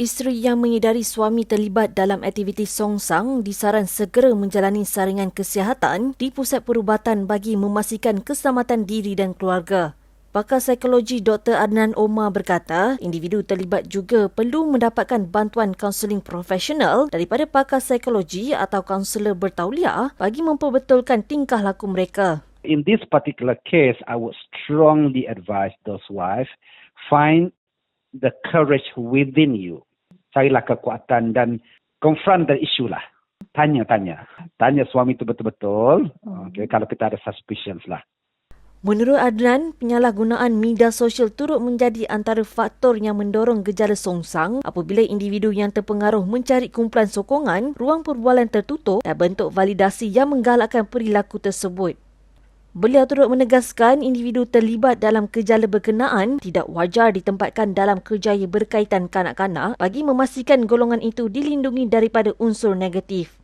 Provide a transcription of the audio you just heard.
Isteri yang mengedari suami terlibat dalam aktiviti songsang disaran segera menjalani saringan kesihatan di Pusat Perubatan bagi memastikan keselamatan diri dan keluarga. Pakar psikologi Dr. Adnan Omar berkata, individu terlibat juga perlu mendapatkan bantuan kaunseling profesional daripada pakar psikologi atau kaunselor bertauliah bagi memperbetulkan tingkah laku mereka. In this particular case, I would strongly advise those wives find the courage within you carilah kekuatan dan confront the issue lah. Tanya-tanya. Tanya suami itu betul-betul. Okay, kalau kita ada suspicions lah. Menurut Adnan, penyalahgunaan media sosial turut menjadi antara faktor yang mendorong gejala songsang apabila individu yang terpengaruh mencari kumpulan sokongan, ruang perbualan tertutup dan bentuk validasi yang menggalakkan perilaku tersebut. Beliau turut menegaskan individu terlibat dalam kejala berkenaan tidak wajar ditempatkan dalam kerjaya berkaitan kanak-kanak bagi memastikan golongan itu dilindungi daripada unsur negatif.